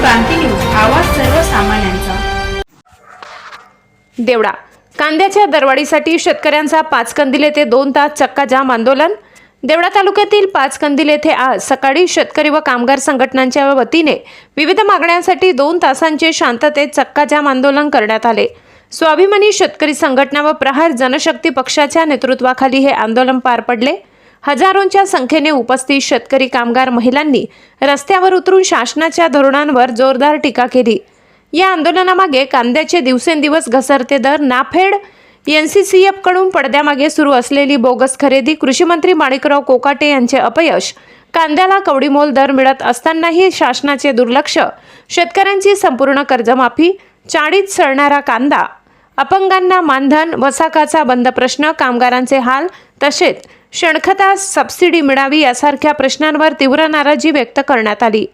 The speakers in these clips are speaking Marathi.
क्रांती न्यूज आवाज सर्वसामान्यांचा. देवडा. कांद्याच्या दरवाढीसाठी शेतकऱ्यांचा पाच कंदील येथे दोन तास चक्काजाम आंदोलन. देवडा तालुक्यातील पाच कंदील येथे आज सकाळी शेतकरी व कामगार संघटनांच्या वतीने विविध मागण्यांसाठी दोन तासांचे शांततेत चक्काजाम आंदोलन करण्यात आले. स्वाभिमानी शेतकरी संघटना व प्रहार जनशक्ती पक्षाच्या नेतृत्वाखाली हे आंदोलन पार पडले. हजारोंच्या संख्येने उपस्थित शेतकरी कामगार महिलांनी रस्त्यावर उतरून शासनाच्या धोरणांवर जोरदार टीका केली. या आंदोलनामागे कांद्याचे दिवसेंदिवस घसरते दर नाफेड एनसीसीएफकडून पडद्यामागे सुरू असलेली बोगस खरेदी कृषीमंत्री माणिकराव कोकाटे यांचे अपयश कांद्याला कवडीमोल दर मिळत असतानाही शासनाचे दुर्लक्ष शेतकऱ्यांची संपूर्ण कर्जमाफी चाळीत सळणारा कांदा अपंगांना मानधन वसाकाचा बंद प्रश्न कामगारांचे हाल तसेच शणखता सबसिडी मिळावी यासारख्या प्रश्नांवर तीव्र नाराजी व्यक्त करण्यात आली.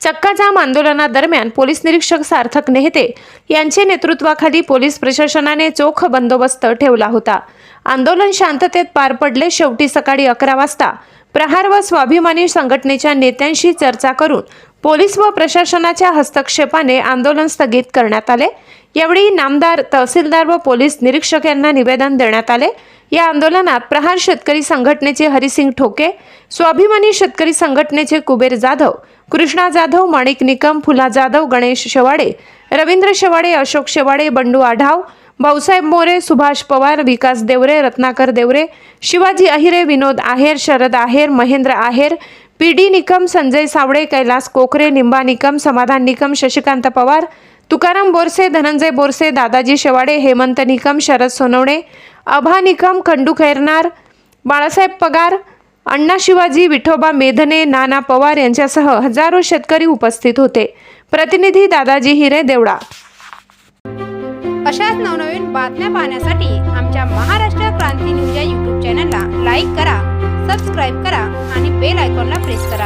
चक्काजाम आंदोलनादरम्यान पोलीस निरीक्षक सार्थक नेहते यांचे नेतृत्वाखाली पोलीस प्रशासनाने चोख बंदोबस्त ठेवला होता. आंदोलन शांततेत पार पडले शेवटी सकाळी अकरा वाजता प्रहार व स्वाभिमानी संघटनेच्या नेत्यांशी चर्चा करून पोलीस व प्रशासनाच्या हस्तक्षेपाने आंदोलन स्थगित करण्यात आले. यावेळी नामदार तहसीलदार व पोलीस निरीक्षक यांना निवेदन देण्यात आले. या आंदोलनात प्रहार शेतकरी संघटनेचे हरिसिंग ठोके स्वाभिमानी शेतकरी संघटनेचे कुबेर जाधव कृष्णा जाधव माणिक निकम फुला जाधव गणेश शेवाडे रवींद्र शेवाडे अशोक शेवाडे बंडू आढाव भाऊसाहेब मोरे सुभाष पवार विकास देवरे रत्नाकर देवरे शिवाजी अहिरे विनोद आहेर शरद आहेर महेंद्र आहेर पी डी निकम संजय सावडे कैलास कोकरे निंबा निकम समाधान निकम शशिकांत पवार तुकाराम बोरसे धनंजय बोरसे दादाजी शेवाडे हेमंत निकम शरद सोनवणे अभा निकम खंडू खैरनार बाळासाहेब पगार अण्णा शिवाजी विठोबा मेधने नाना पवार यांच्यासह हजारो शेतकरी उपस्थित होते. प्रतिनिधी दादाजी हिरे देवडा अशाच नवनवीन बातम्या पाहण्यासाठी आमच्या महाराष्ट्र क्रांती न्यूज या यूट्यूब चॅनलला लाईक करा सबस्क्राईब करा आणि बेल आयकॉनला प्रेस करा.